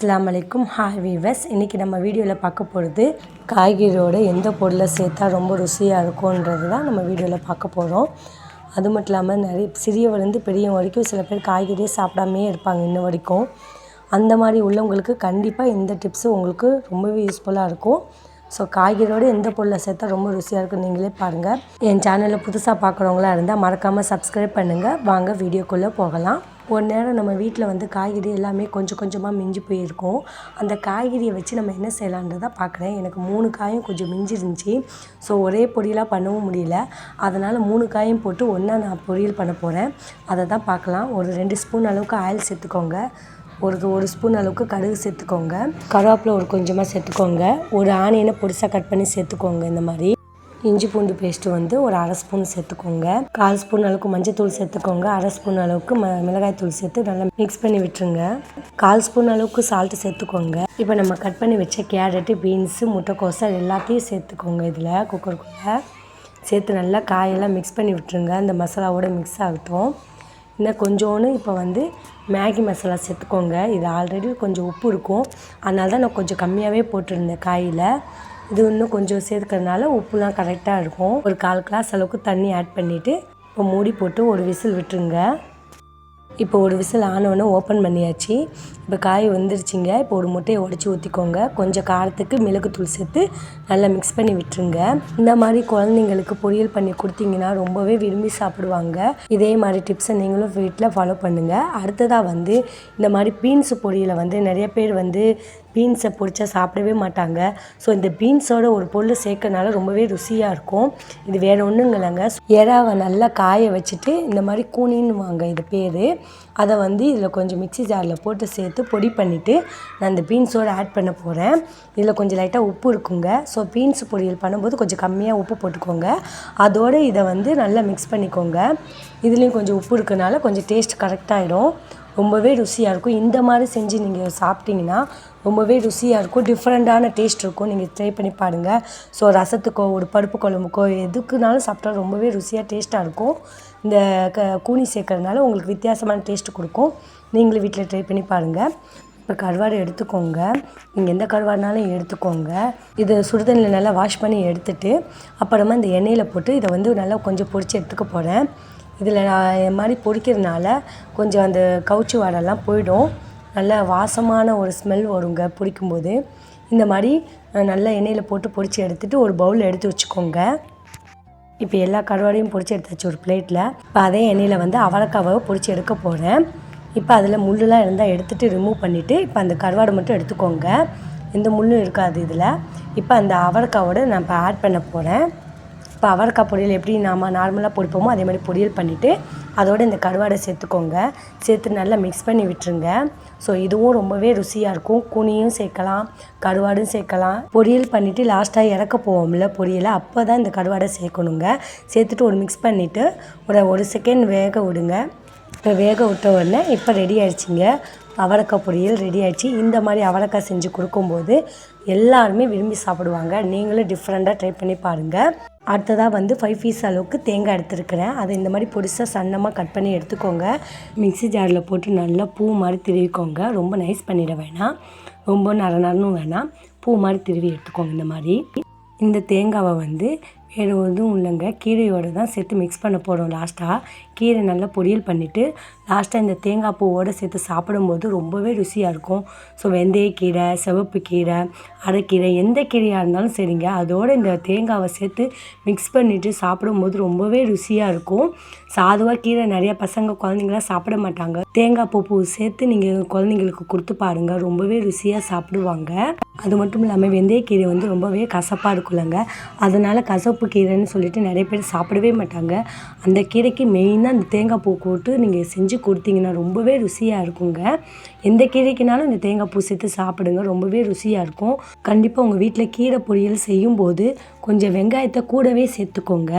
அஸ்லாம் அலைக்கும். Hi viewers இன்றைக்கி நம்ம வீடியோவில் பார்க்க போகிறது காய்கறியோட எந்த பொருளை சேர்த்தா ரொம்ப ருசியாக இருக்கும்ன்றது தான் நம்ம வீடியோவில் பார்க்க போகிறோம் அது மட்டும் இல்லாமல் நிறைய சிறியவர்லேருந்து பெரியவங்க வரைக்கும் சில பேர் காய்கறியே சாப்பிடாமே இருப்பாங்க இன்ன வரைக்கும். அந்த மாதிரி உள்ளவங்களுக்கு கண்டிப்பாக இந்த டிப்ஸு உங்களுக்கு ரொம்பவே யூஸ்ஃபுல்லாக இருக்கும். ஸோ காய்கறியோட எந்த பொருளை சேர்த்தா ரொம்ப ருசியாக இருக்கும் நீங்களே பாருங்கள் என் சேனலில் புதுசாக பார்க்குறவங்களா இருந்தால் மறக்காமல் சப்ஸ்கிரைப் பண்ணுங்கள் வாங்க வீடியோக்குள்ளே போகலாம். ஒரு நேரம் நம்ம வீட்டில் வந்து காய்கறி எல்லாமே கொஞ்சம் கொஞ்சமாக மிஞ்சி போயிருக்கும். அந்த காய்கறியை வச்சு நம்ம என்ன செய்யலான்றதை பார்க்குறேன் எனக்கு மூணு காயும் கொஞ்சம் மிஞ்சி இருந்துச்சு ஸோ ஒரே பொரியலாக பண்ணவும் முடியல. அதனால் மூணு காயும் போட்டு ஒன்றா நான் பொரியல் பண்ண போகிறேன் அதை தான் பார்க்கலாம் ஒரு ரெண்டு ஸ்பூன் அளவுக்கு ஆயில் சேர்த்துக்கோங்க. ஒரு ஒரு ஸ்பூன் அளவுக்கு கடுகு சேர்த்துக்கோங்க. கருவேப்பிலை ஒரு கொஞ்சமாக சேர்த்துக்கோங்க. ஒரு ஆனியனை பொடிசாக கட் பண்ணி சேர்த்துக்கோங்க இந்த மாதிரி. இஞ்சி பூண்டு பேஸ்ட்டு வந்து ஒரு அரை ஸ்பூன் சேர்த்துக்கோங்க. கால் ஸ்பூன் அளவுக்கு மஞ்சத்தூள் சேர்த்துக்கோங்க. அரை ஸ்பூன் அளவுக்கு ம மிளகாய் தூள் சேர்த்து நல்லா மிக்ஸ் பண்ணி விட்டுருங்க. கால் ஸ்பூன் அளவுக்கு சால்ட்டு சேர்த்துக்கோங்க. இப்போ நம்ம கட் பண்ணி வச்ச கேரட்டு பீன்ஸு முட்டைக்கோசை எல்லாத்தையும் சேர்த்துக்கோங்க இதில் குக்கருக்குள்ளே சேர்த்து நல்லா காயெல்லாம் மிக்ஸ் பண்ணி விட்டுருங்க. இந்த மசாலாவோட மிக்ஸ் ஆகட்டும். இன்னும் கொஞ்சோன்னு இப்போ வந்து மேகி மசாலா சேர்த்துக்கோங்க. இது ஆல்ரெடி கொஞ்சம் உப்பு இருக்கும். அதனால தான் நான் கொஞ்சம் கம்மியாகவே போட்டிருந்தேன் காயில். இது இன்னும் கொஞ்சம் சேர்த்துக்கிறதுனால உப்புலாம் கரெக்டாக இருக்கும். ஒரு கால் கிளாஸ் அளவுக்கு தண்ணி ஆட் பண்ணிவிட்டு இப்போ மூடி போட்டு ஒரு விசில் விட்டுருங்க. இப்போ ஒரு விசில் ஆனவொன்னே ஓப்பன் பண்ணியாச்சு. இப்போ காய் வந்துருச்சுங்க. இப்போ ஒரு முட்டையை உடச்சி ஊற்றிக்கோங்க கொஞ்சம் காரத்துக்கு மிளகுத்தூள் சேர்த்து நல்லா மிக்ஸ் பண்ணி விட்டுருங்க. இந்த மாதிரி குழந்தைங்களுக்கு பொரியல் பண்ணி கொடுத்தீங்கன்னா ரொம்பவே விரும்பி சாப்பிடுவாங்க. இதே மாதிரி டிப்ஸை நீங்களும் வீட்டில் ஃபாலோ பண்ணுங்கள் அடுத்ததாக வந்து இந்த மாதிரி பீன்ஸ் பொரியலை வந்து நிறைய பேர் வந்து பீன்ஸை பொரிச்சா சாப்பிடவே மாட்டாங்க. ஸோ இந்த பீன்ஸோட ஒரு பொருள் சேர்க்கறனால ரொம்பவே ருசியாக இருக்கும். இது வேறு ஒன்றும் இல்லைங்க எறாவை நல்லா காய வச்சுட்டு இந்த மாதிரி கூனின்னுவாங்க இது பேர். அதை வந்து இதில் கொஞ்சம் மிக்ஸி ஜாரில் போட்டு சேர்த்து பொடி பண்ணிவிட்டு நான் இந்த பீன்ஸோடு ஆட் பண்ண போகிறேன் இதில் கொஞ்சம் லைட்டாக உப்பு இருக்குங்க. ஸோ பீன்ஸ் பொரியல் பண்ணும்போது கொஞ்சம் கம்மியாக உப்பு போட்டுக்கோங்க. அதோடு இதை வந்து நல்லா மிக்ஸ் பண்ணிக்கோங்க. இதுலேயும் கொஞ்சம் உப்பு இருக்கனால கொஞ்சம் டேஸ்ட் கரெக்டாகிடும் ரொம்பவே ருசியாக இருக்கும். இந்த மாதிரி செஞ்சு நீங்கள் சாப்பிட்டீங்கன்னா ரொம்பவே ருசியாக இருக்கும். டிஃப்ரெண்ட்டான டேஸ்ட் இருக்கும். நீங்கள் ட்ரை பண்ணி பாருங்கள் ஸோ ரசத்துக்கோ ஒரு பருப்பு குழம்புக்கோ எதுக்குனாலும் சாப்பிட்டா ரொம்பவே ருசியாக டேஸ்ட்டாக இருக்கும். இந்த க கூனி சேர்க்கறதுனால உங்களுக்கு வித்தியாசமான டேஸ்ட்டு கொடுக்கும். நீங்களும் வீட்டில் ட்ரை பண்ணி பாருங்கள் இப்போ கருவாடு எடுத்துக்கோங்க. நீங்கள் எந்த கருவாடுனாலும் எடுத்துக்கோங்க. இதை சுடுதண்ணியில் நல்லா வாஷ் பண்ணி எடுத்துட்டு அப்புறமா இந்த எண்ணெயில் போட்டு இதை வந்து நல்லா கொஞ்சம் பொரித்து எடுத்துக்க போகிறேன் இதில் நான் இது மாதிரி பொரிக்கிறதுனால கொஞ்சம் அந்த கவுச்சி வாடெல்லாம் போயிடும். நல்ல வாசமான ஒரு ஸ்மெல் வருங்க பொரிக்கும்போது இந்த மாதிரி நல்லா எண்ணெயில் போட்டு பொரித்து எடுத்துகிட்டு ஒரு பவுலில் எடுத்து வச்சுக்கோங்க. இப்போ எல்லா கருவாடையும் பொரித்து எடுத்தாச்சு ஒரு பிளேட்டில் இப்போ அதே எண்ணெயில் வந்து அவரைக்காவை பொரித்து எடுக்க போகிறேன் இப்போ அதில் முள்ளுலாம் இருந்தால் எடுத்துகிட்டு ரிமூவ் பண்ணிவிட்டு இப்போ அந்த கருவாடை மட்டும் எடுத்துக்கோங்க. எந்த முள்ளும் இருக்காது இதில். இப்போ அந்த அவரைக்காவோடு நான் இப்போ ஆட் பண்ண போகிறேன் இப்போ அவரைக்காய் பொரியல் எப்படி நாம் நார்மலாக பொரிப்போமோ அதே மாதிரி பொரியல் பண்ணிவிட்டு அதோடு இந்த கருவாடை சேர்த்துக்கோங்க. சேர்த்து நல்லா மிக்ஸ் பண்ணி விட்டுருங்க. ஸோ இதுவும் ரொம்பவே ருசியாக இருக்கும். குனியும் சேர்க்கலாம் கருவாடும் சேர்க்கலாம். பொரியல் பண்ணிவிட்டு லாஸ்ட்டாக இறக்க போவோம்ல பொரியலை அப்போ தான் இந்த கருவாடை சேர்க்கணுங்க. சேர்த்துட்டு ஒரு மிக்ஸ் பண்ணிவிட்டு ஒரு ஒரு செகண்ட் வேக விடுங்க. இப்போ வேக விட்ட உடனே இப்போ ரெடி ஆயிடுச்சிங்க. அவரைக்காய் பொரியல் ரெடி ஆயிடுச்சு. இந்த மாதிரி அவரைக்காய் செஞ்சு கொடுக்கும்போது எல்லாருமே விரும்பி சாப்பிடுவாங்க. நீங்களும் டிஃப்ரெண்ட்டாக ட்ரை பண்ணி பாருங்கள் அடுத்ததாக வந்து ஃபைவ் பீஸ் அளவுக்கு தேங்காய் எடுத்துருக்கிறேன். அதை இந்த மாதிரி பொடிசாக சன்னமாக கட் பண்ணி எடுத்துக்கோங்க. மிக்ஸி ஜாரில் போட்டு நல்லா பூ மாதிரி திருவிக்கோங்க. ரொம்ப நைஸ் பண்ணிட வேணாம். ரொம்ப நர நரனும் வேணாம். பூ மாதிரி திருவி எடுத்துக்கோங்க இந்த மாதிரி. இந்த தேங்காவை வந்து வேறு எதுவும் இல்லைங்க. கீரையோடு தான் சேர்த்து மிக்ஸ் பண்ண போகிறோம் லாஸ்ட்டாக கீரை நல்லா பொரியல் பண்ணிவிட்டு லாஸ்ட்டாக இந்த தேங்காய் பூவோடு சேர்த்து சாப்பிடும்போது ரொம்பவே ருசியாக இருக்கும். ஸோ வெந்தயக்கீரை சிவப்பு கீரை அரைக்கீரை எந்த கீரையாக இருந்தாலும் சரிங்க. அதோடு இந்த தேங்காவை சேர்த்து மிக்ஸ் பண்ணிவிட்டு சாப்பிடும்போது ரொம்பவே ருசியாக இருக்கும். சாதுவாக கீரை நிறைய பசங்க குழந்தைங்களாம் சாப்பிட மாட்டாங்க. தேங்காய் பூ பூ சேர்த்து நீங்கள் குழந்தைங்களுக்கு கொடுத்து பாருங்கள் ரொம்பவே ருசியாக சாப்பிடுவாங்க. அது மட்டும் இல்லாமல் வெந்தயக்கீரை வந்து ரொம்பவே கசப்பாக இருக்குல்லங்க. அதனால் கசப்பு கீரைன்னு சொல்லிட்டு நிறைய பேர் சாப்பிடவே மாட்டாங்க. அந்த கீரைக்கு மெயினாக அந்த தேங்காய் பூ போட்டு நீங்கள் செஞ்சு கொடுத்தீங்கன்னா ரொம்பவே ருசியாக இருக்குங்க. எந்த கீரைக்குனாலும் இந்த தேங்காய் பூ சேர்த்து சாப்பிடுங்க ரொம்பவே ருசியாக இருக்கும். கண்டிப்பாக உங்கள் வீட்டில் கீரை பொரியல் செய்யும்போது கொஞ்சம் வெங்காயத்தை கூடவே சேர்த்துக்கோங்க.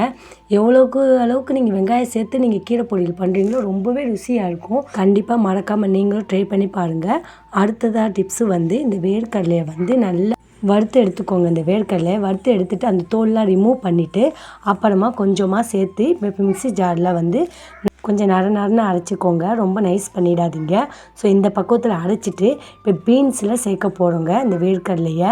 எவ்வளோக்கு அளவுக்கு நீங்கள் வெங்காயம் சேர்த்து நீங்கள் கீரை பொரியல் பண்ணுறீங்களோ ரொம்பவே ருசியாக இருக்கும். கண்டிப்பாக மறக்காமல் நீங்களும் ட்ரை பண்ணி பாருங்கள் அடுத்ததாக டிப்ஸு வந்து இந்த வேர்க்கடலையை வந்து நல்லா வறுத்து எடுத்துக்கோங்க இந்த வேர்க்கடலை. வறுத்து எடுத்துட்டு அந்த தோல்லாம் ரிமூவ் பண்ணிவிட்டு அப்புறமா கொஞ்சமாக சேர்த்து இப்போ மிக்ஸி ஜாரில் வந்து கொஞ்சம் நர நரன்னு அரைச்சிக்கோங்க. ரொம்ப நைஸ் பண்ணிடாதீங்க. ஸோ இந்த பக்குவத்தில் அரைச்சிட்டு இப்போ பீன்ஸில் சேர்க்க போகிறோங்க இந்த வேர்க்கடலையை.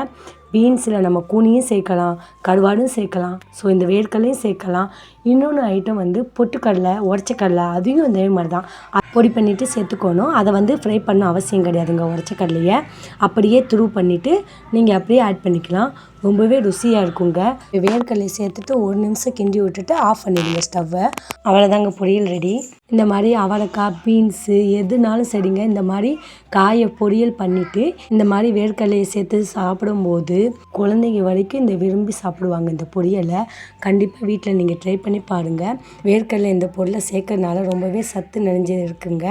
பீன்ஸில் நம்ம கூனியும் சேர்க்கலாம் கருவாடும் சேர்க்கலாம் ஸோ இந்த வேர்க்கடலையும் சேர்க்கலாம். இன்னொன்று ஐட்டம் வந்து பொட்டுக்கடலை உடச்சக்கடலை அதையும் இதே மாதிரி தான் பொடி பண்ணிவிட்டு சேர்த்துக்கணும். அதை வந்து ஃப்ரை பண்ண அவசியம் கிடையாதுங்க உடச்சக்கடலையை. அப்படியே துரு பண்ணிவிட்டு நீங்கள் அப்படியே ஆட் பண்ணிக்கலாம். ரொம்பவே ருசியாக இருக்குங்க. வேர்க்கடலை சேர்த்துட்டு ஒரு நிமிஷம் கிண்டி விட்டுட்டு ஆஃப் பண்ணிடுங்க ஸ்டவ்வை அவ்வளோதாங்க பொரியல் ரெடி இந்த மாதிரி அவரைக்காய் பீன்ஸு எதுனாலும் சரிங்க. இந்த மாதிரி காயை பொரியல் பண்ணிவிட்டு இந்த மாதிரி வேர்க்கடலையை சேர்த்து சாப்பிடும்போது குழந்தைங்க வரைக்கும் இந்த விரும்பி சாப்பிடுவாங்க இந்த பொரியலை. கண்டிப்பாக வீட்டில் நீங்கள் ட்ரை பண்ணி பாருங்கள் வேர்க்கடலை இந்த பொருளை சேர்க்கறதுனால ரொம்பவே சத்து நிறைஞ்சு இருக்குங்க.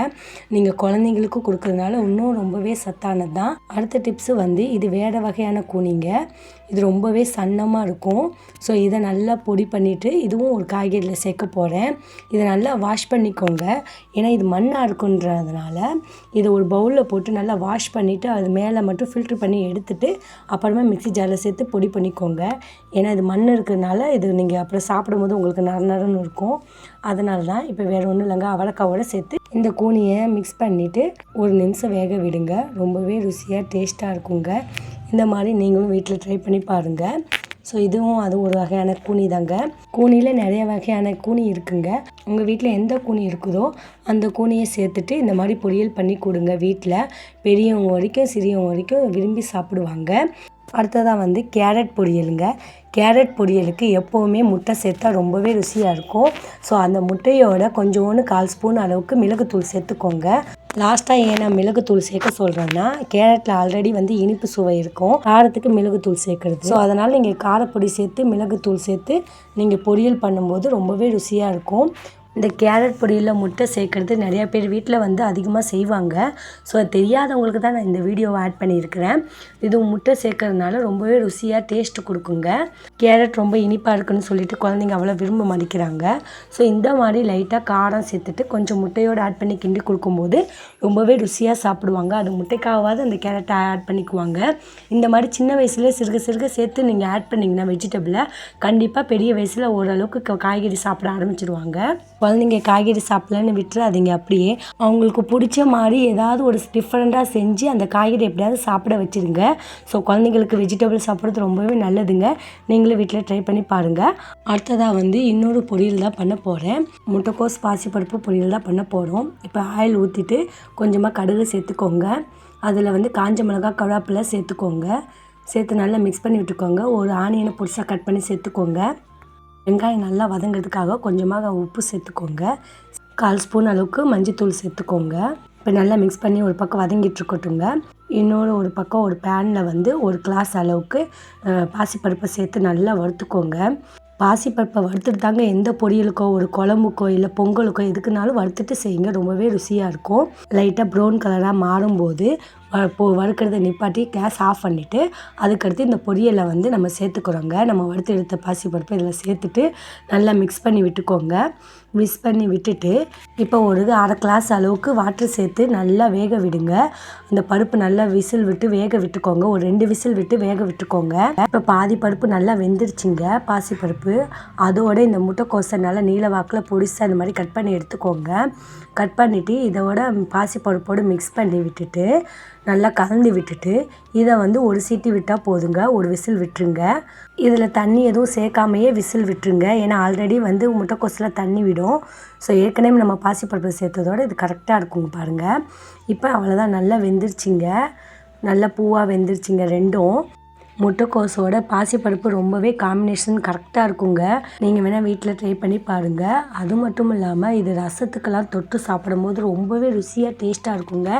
நீங்கள் குழந்தைங்களுக்கும் கொடுக்கறதுனால இன்னும் ரொம்பவே சத்தானது தான் அடுத்த டிப்ஸு வந்து இது வேறு வகையான கூனிங்க. இது ரொம்பவே சன்னமாக இருக்கும். ஸோ இதை நல்லா பொடி பண்ணிவிட்டு இதுவும் ஒரு காய்கறியில் சேர்க்க போகிறேன் இதை நல்லா வாஷ் பண்ணிக்கோங்க. ஏன்னா இது மண்ணாக இருக்குன்றதுனால இதை ஒரு பவுலில் போட்டு நல்லா வாஷ் பண்ணிவிட்டு அது மேலே மட்டும் ஃபில்ட்ரு பண்ணி எடுத்துட்டு அப்புறமா மிக்ஸி ஜாரில் சேர்த்து பொடி பண்ணிக்கோங்க. ஏன்னா இது மண் இருக்கிறதுனால இது நீங்கள் அப்புறம் சாப்பிடும்போது உங்களுக்கு நர நரன்னு இருக்கும். அதனால தான் இப்போ வேறு ஒன்றும் இல்லைங்க. அவலக்காவோட சேர்த்து இந்த கூனியை மிக்ஸ் பண்ணிவிட்டு ஒரு நிமிஷம் வேக விடுங்க. ரொம்பவே ருசியாக டேஸ்ட்டாக இருக்குங்க. இந்த மாதிரி நீங்களும் வீட்டில் ட்ரை பண்ணி பாருங்கள் ஸோ இதுவும் அது ஒரு வகையான கூனி தாங்க. கூனியில் நிறைய வகையான கூனி இருக்குங்க. உங்கள் வீட்டில் எந்த கூனி இருக்குதோ அந்த கூனியை சேர்த்துட்டு இந்த மாதிரி பொரியல் பண்ணி கொடுங்க வீட்டில் பெரியவங்க வரைக்கும் சிறியவங்க வரைக்கும் விரும்பி சாப்பிடுவாங்க. அடுத்ததாக வந்து கேரட் பொரியலுங்க. கேரட் பொரியலுக்கு எப்போவுமே முட்டை சேர்த்தா ரொம்பவே ருசியாக இருக்கும். ஸோ அந்த முட்டையோட கொஞ்சோண்டு கால் ஸ்பூன் அளவுக்கு மிளகுத்தூள் சேர்த்துக்கோங்க. லாஸ்ட்டாக ஏன் நான் மிளகுத்தூள் சேர்க்க சொல்கிறேன்னா கேரட்டில் ஆல்ரெடி வந்து இனிப்பு சுவை இருக்கும். காரத்துக்கு மிளகுத்தூள் சேர்க்குறது. ஸோ அதனால் நீங்கள் காரப்பொடி சேர்த்து மிளகுத்தூள் சேர்த்து நீங்கள் பொரியல் பண்ணும்போது ரொம்பவே ருசியாக இருக்கும். இந்த கேரட் பொரியலில் முட்டை சேர்க்குறது நிறையா பேர் வீட்டில் வந்து அதிகமாக செய்வாங்க. ஸோ அது தெரியாதவங்களுக்கு தான் நான் இந்த வீடியோவை ஆட் பண்ணியிருக்கிறேன். இது முட்டை சேர்க்கறதுனால ரொம்பவே ருசியாக டேஸ்ட் கொடுக்குங்க. கேரட் ரொம்ப இனிப்பாக இருக்குன்னு சொல்லிட்டு குழந்தைங்க அவ்வளோ விரும்ப மதிக்கிறாங்க ஸோ இந்த மாதிரி லைட்டாக காரம் சேர்த்துட்டு கொஞ்சம் முட்டையோடு ஆட் பண்ணி கிண்டி கொடுக்கும்போது ரொம்பவே ருசியாக சாப்பிடுவாங்க. அது முட்டைக்காவது அந்த கேரட்டை ஆட் பண்ணிக்குவாங்க. இந்த மாதிரி சின்ன வயசுலேயே சிறுக சிறுக சேர்த்து நீங்கள் ஆட் பண்ணிங்கன்னா வெஜிடபிளை கண்டிப்பாக பெரிய வயசில் ஓரளவுக்கு காய்கறி சாப்பிட ஆரம்பிச்சிருவாங்க. குழந்தைங்க காய்கறி சாப்பிடலன்னு விட்டுறாதீங்க அப்படியே. அவங்களுக்கு பிடிச்ச மாதிரி ஏதாவது ஒரு டிஃப்ரெண்ட்டாக செஞ்சு அந்த காய்கறி எப்படியாவது சாப்பிட வச்சிருங்க. ஸோ குழந்தைங்களுக்கு வெஜிடபிள் சாப்பிட்றது ரொம்பவே நல்லதுங்க. நீங்களும் வீட்டில் ட்ரை பண்ணி பாருங்கள் அடுத்ததாக வந்து இன்னொரு பொரியல் தான் பண்ண போகிறேன் முட்டைக்கோஸ் பாசிப்பருப்பு பொரியல் தான் பண்ண போகிறோம் இப்போ ஆயில் ஊற்றிட்டு கொஞ்சமாக கடுகு சேர்த்துக்கோங்க. அதில் வந்து காஞ்ச மிளகாய் கருவேப்பிலை சேர்த்துக்கோங்க. சேர்த்து நல்லா மிக்ஸ் பண்ணி விட்டுக்கோங்க. ஒரு ஆனியனை புதுசாக கட் பண்ணி சேர்த்துக்கோங்க. வெங்காயம் நல்லா வதங்கிறதுக்காக கொஞ்சமாக உப்பு சேர்த்துக்கோங்க. கால் ஸ்பூன் அளவுக்கு மஞ்சத்தூள் சேர்த்துக்கோங்க. இப்போ நல்லா மிக்ஸ் பண்ணி ஒரு பக்கம் வதங்கிட்டு இருக்கட்டுங்க இன்னொரு ஒரு பக்கம் ஒரு பேனில் வந்து ஒரு கிளாஸ் அளவுக்கு பாசிப்பருப்பை சேர்த்து நல்லா வறுத்துக்கோங்க. பாசிப்பருப்பை வறுத்துட்டு தாங்க எந்த பொரியலுக்கோ ஒரு குழம்புக்கோ இல்லை பொங்கலுக்கோ எதுக்குனாலும் வறுத்துட்டு செய்யுங்க. ரொம்பவே ருசியாக இருக்கும். லைட்டாக ப்ரௌன் கலராக மாறும்போது வ- வறுக்கிறத நிப்பாட்டி கேஸ் ஆஃப் பண்ணிவிட்டு அதுக்கடுத்து இந்த பொரியலை வந்து நம்ம சேர்த்துக்கிறோங்க. நம்ம வறுத்து எடுத்த பாசிப்பருப்பு இதில் சேர்த்துட்டு நல்லா மிக்ஸ் பண்ணி விட்டுக்கோங்க. மிக்ஸ் பண்ணி விட்டுட்டு இப்போ ஒரு அரை கிளாஸ் அளவுக்கு வாட்டர் சேர்த்து நல்லா வேக விடுங்க. அந்த பருப்பு நல்லா விசில் விட்டு வேக விட்டுக்கோங்க. ஒரு ரெண்டு விசில் விட்டு வேக விட்டுக்கோங்க. இப்போ பாதி பருப்பு நல்லா வெந்துருச்சுங்க பாசிப்பருப்பு அதோட இந்த முட்டைக்கோசை நல்லா நீல வாக்கில் பொடிசா இந்த மாதிரி கட் பண்ணி எடுத்துக்கோங்க. கட் பண்ணிவிட்டு இதோட பாசிப்பருப்போடு மிக்ஸ் பண்ணி விட்டுட்டு நல்லா கலந்து விட்டுட்டு இதை வந்து ஒரு சீட்டி விட்டால் போதுங்க. ஒரு விசில் விட்டுருங்க. இதில் தண்ணி எதுவும் சேர்க்காமையே விசில் விட்டுருங்க. ஏன்னா ஆல்ரெடி வந்து முட்டைக்கோஸில் தண்ணி விடும். ஸோ ஏற்கனவே நம்ம பாசிப்பருப்பு சேர்த்ததோட இது கரெக்டாக இருக்குங்க பாருங்கள் இப்போ அவ்வளோதான் நல்லா வெந்துருச்சிங்க. நல்லா பூவாக வெந்துருச்சிங்க ரெண்டும். முட்டைக்கோஸோட பாசிப்பருப்பு ரொம்பவே காம்பினேஷன் கரெக்டாக இருக்குங்க. நீங்கள் வேணால் வீட்டில் ட்ரை பண்ணி பாருங்கள் அது மட்டும் இல்லாமல் இது ரசத்துக்கெல்லாம் தொட்டு சாப்பிடும்போது ரொம்பவே ருசியாக டேஸ்ட்டாக இருக்குங்க.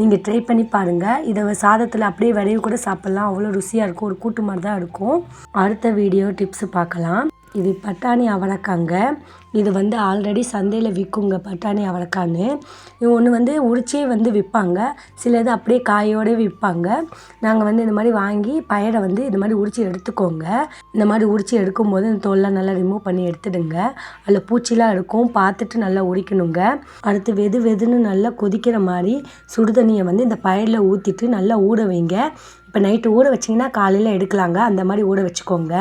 நீங்கள் ட்ரை பண்ணி பாருங்கள் இதை சாதத்தில் அப்படியே விளைவு கூட சாப்பிட்லாம். அவ்வளோ ருசியாக இருக்கும். ஒரு கூட்டு மாதிரி தான் இருக்கும். அடுத்த வீடியோ டிப்ஸ் பார்க்கலாம். இது பட்டாணி அவரைக்காங்க இது வந்து ஆல்ரெடி சந்தையில் விற்குங்க பட்டாணி அவரைக்கான்னு இது ஒன்று வந்து உரிச்சே வந்து விற்பாங்க சிலது அப்படியே காயோட விற்பாங்க நாங்கள் வந்து இந்த மாதிரி வாங்கி பயிரை வந்து இந்த மாதிரி உரிச்சு எடுத்துக்கோங்க. இந்த மாதிரி உரிச்சு எடுக்கும்போது இந்த தோல்லாம் நல்லா ரிமூவ் பண்ணி எடுத்துடுங்க. அதில் பூச்சிலாம் இருக்கும். பார்த்துட்டு நல்லா உரிக்கணுங்க. அடுத்து வெது வெதுன்னு நல்லா கொதிக்கிற மாதிரி சுடுதண்ணியை வந்து இந்த பயிரில் ஊற்றிட்டு நல்லா ஊற வைங்க. இப்போ நைட்டு ஊற வச்சிங்கன்னா காலையில் எடுக்கலாங்க. அந்த மாதிரி ஊற வச்சுக்கோங்க.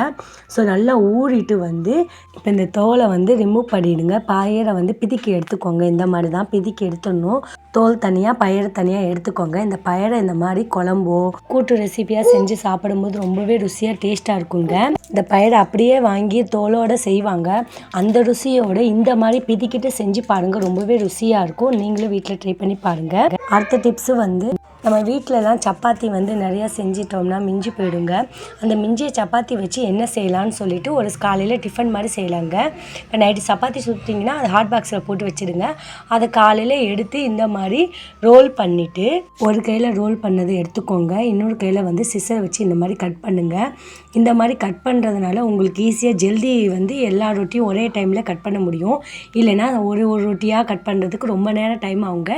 ஸோ நல்லா ஊறிட்டு வந்து இப்போ இந்த தோலை வந்து ரிமூவ் பண்ணிவிடுங்க பயிரை வந்து பிதிக்கி எடுத்துக்கோங்க. இந்த மாதிரி தான் பிதிக்கி எடுத்துடணும். தோல் தனியாக பயிரை தனியாக எடுத்துக்கோங்க. இந்த பயிரை இந்த மாதிரி குழம்போ கூட்டு ரெசிபியாக செஞ்சு சாப்பிடும்போது ரொம்பவே ருசியாக டேஸ்ட்டாக இருக்குங்க. இந்த பயிரை அப்படியே வாங்கி தோலோடு செய்வாங்க. அந்த ருசியோட இந்த மாதிரி பிதிக்கிட்டு செஞ்சு பாருங்கள் ரொம்பவே ருசியாக இருக்கும். நீங்களும் வீட்டில் ட்ரை பண்ணி பாருங்கள் அடுத்த டிப்ஸு வந்து நம்ம வீட்டிலலாம் சப்பாத்தி வந்து நிறையா செஞ்சிட்டோம்னா மிஞ்சி போயிடுங்க. அந்த மிஞ்சிய சப்பாத்தி வச்சு என்ன செய்யலான்னு சொல்லிவிட்டு ஒரு காலையில் டிஃபன் மாதிரி செய்யலாங்க. இப்போ நைட்டு சப்பாத்தி சுற்றிங்கன்னா அது ஹாட் பாக்ஸில் போட்டு வச்சுடுங்க. அதை காலையில் எடுத்து இந்த மாதிரி ரோல் பண்ணிவிட்டு ஒரு கையில் ரோல் பண்ணதை எடுத்துக்கோங்க. இன்னொரு கையில் வந்து சிசர் வச்சு இந்த மாதிரி கட் பண்ணுங்கள் இந்த மாதிரி கட் பண்ணுறதுனால உங்களுக்கு ஈஸியாக ஜல்தி வந்து எல்லா ரொட்டியும் ஒரே டைமில் கட் பண்ண முடியும். இல்லைன்னா ஒரு ஒரு ரொட்டியாக கட் பண்ணுறதுக்கு ரொம்ப நேரம் டைம் ஆகுங்க.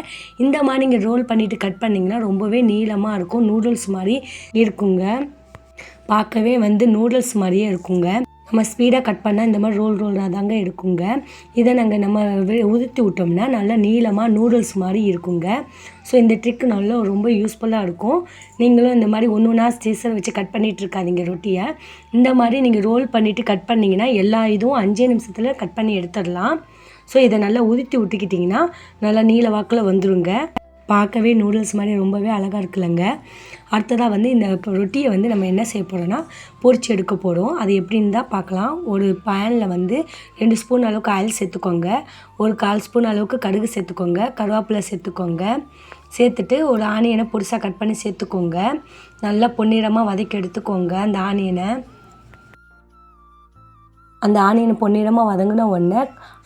இந்த மாதிரி நீங்கள் ரோல் பண்ணிவிட்டு கட் பண்ணிங்கன்னா ரொம்பவே நீளமாக இருக்கும். நூடுல்ஸ் மாதிரி இருக்குங்க. பார்க்கவே வந்து நூடுல்ஸ் மாதிரியே இருக்குங்க. நம்ம ஸ்பீடாக கட் பண்ணால் இந்த மாதிரி ரோல் ரோலாக தாங்க இருக்குங்க. இதை நாங்கள் நம்ம வெ- உதுத்தி விட்டோம்னா நல்லா நீளமாக நூடுல்ஸ் மாதிரி இருக்குங்க. ஸோ இந்த ட்ரிக் நல்லா ரொம்ப யூஸ்ஃபுல்லாக இருக்கும். நீங்களும் இந்த மாதிரி ஒன்று ஒன்றா ஸ்டேசர் வச்சு கட் பண்ணிகிட்டு இருக்காதிங்க ரொட்டியை. இந்த மாதிரி நீங்கள் ரோல் பண்ணிவிட்டு கட் பண்ணிங்கன்னா எல்லா இதுவும் அஞ்சே நிமிஷத்தில் கட் பண்ணி எடுத்துடலாம். ஸோ இதை நல்லா உதுத்தி விட்டுக்கிட்டிங்கன்னா நல்லா நீள வாக்கில் வந்துடுங்க பார்க்கவே நூடுல்ஸ் மாதிரி ரொம்பவே அழகாக இருக்குல்லங்க. அடுத்ததாக வந்து இந்த இப்போ ரொட்டியை வந்து நம்ம என்ன செய்ய போகிறோம்னா பொரிச்சு எடுக்க போகிறோம் அது எப்படின்னு தான் பார்க்கலாம். ஒரு பேனில் வந்து ரெண்டு ஸ்பூன் அளவுக்கு ஆயில் சேர்த்துக்கோங்க. ஒரு கால் ஸ்பூன் அளவுக்கு கடுகு சேர்த்துக்கோங்க. கருவேப்பிலை சேர்த்துக்கோங்க. சேர்த்துட்டு ஒரு ஆனியனை பொடிசாக கட் பண்ணி சேர்த்துக்கோங்க. நல்லா பொன்னிறமாக வதக்கி எடுத்துக்கோங்க அந்த ஆனியனை. அந்த ஆனியனை பொன்னிறமாக வதங்கின உடனே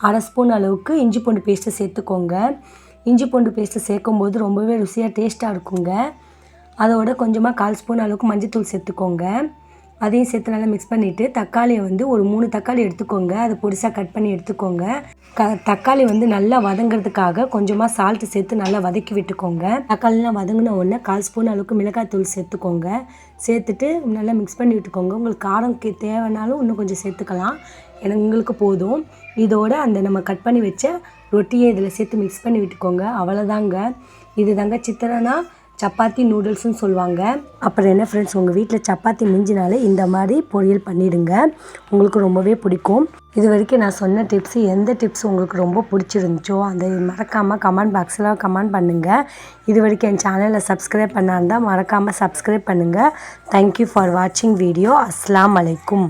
அரை ஸ்பூன் அளவுக்கு இஞ்சி பூண்டு பேஸ்ட்டு சேர்த்துக்கோங்க. இஞ்சி பூண்டு பேஸ்ட்டு சேர்க்கும்போது ரொம்பவே ருசியாக டேஸ்ட்டாக இருக்குங்க. அதோட கொஞ்சமாக கால் ஸ்பூன் அளவுக்கு மஞ்சள்தூள் சேர்த்துக்கோங்க. அதையும் சேர்த்து நல்லா மிக்ஸ் பண்ணிவிட்டு தக்காளியை வந்து ஒரு மூணு தக்காளி எடுத்துக்கோங்க. அதை பொடிசாக கட் பண்ணி எடுத்துக்கோங்க. க தக்காளி வந்து நல்லா வதங்கிறதுக்காக கொஞ்சமாக சால்ட்டு சேர்த்து நல்லா வதக்கி விட்டுக்கோங்க. தக்காளிலாம் வதங்கின உடனே கால் ஸ்பூன் அளவுக்கு மிளகாய் தூள் சேர்த்துக்கோங்க. சேர்த்துட்டு நல்லா மிக்ஸ் பண்ணி விட்டுக்கோங்க. உங்களுக்கு காரம் தேவைனாலும் இன்னும் கொஞ்சம் சேர்த்துக்கலாம். எனக்கு எங்களுக்கு போதும். இதோட அந்த நம்ம கட் பண்ணி வச்ச ரொட்டியை இதில் சேர்த்து மிக்ஸ் பண்ணி விட்டுக்கோங்க. அவ்வளோதாங்க இது தாங்க சித்திரனா சப்பாத்தி நூடுல்ஸ்னு சொல்லுவாங்க. அப்புறம் என்ன ஃப்ரெண்ட்ஸ் உங்கள் வீட்டில் சப்பாத்தி மிஞ்சினாலே இந்த மாதிரி பொரியல் பண்ணிடுங்க. உங்களுக்கு ரொம்பவே பிடிக்கும். இது வரைக்கும் நான் சொன்ன டிப்ஸ் எந்த டிப்ஸ் உங்களுக்கு ரொம்ப பிடிச்சிருந்துச்சோ அந்த மறக்காமல் கமெண்ட் பாக்ஸில் கமெண்ட் பண்ணுங்கள் இது வரைக்கும் என் சேனலை சப்ஸ்கிரைப் பண்ணாருந்தால் மறக்காமல் சப்ஸ்கிரைப் பண்ணுங்கள் தேங்க்யூ ஃபார் வாட்சிங் வீடியோ அஸ்லாம் அலைக்கும்.